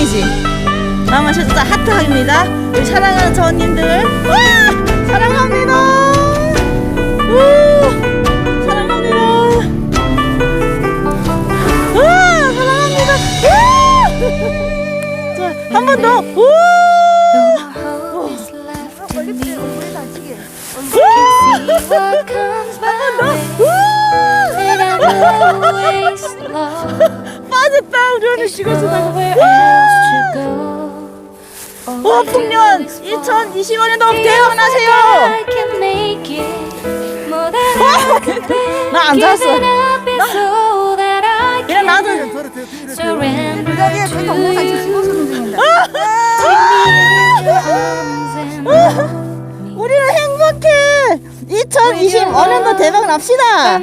짱이지. 나만 진짜 하트입니다. 우리 사랑하는 저원님들. 와! 사랑합니다. 우! 사랑합니다. 와! 사랑합니다. 우! 자, 한 번 더. 우! 빠졌다. 오늘 시간 지나고. Nowhere else to go. All 오, I do 풍년 is 2020년에도 Feels 대원하세요. like I can make it more than I could bear. 나안 잤어. 그냥. 나도 to 제 동영상 지금. 찍어주는 중인데. 우리는 행복해. 2025년도 대박 납시다.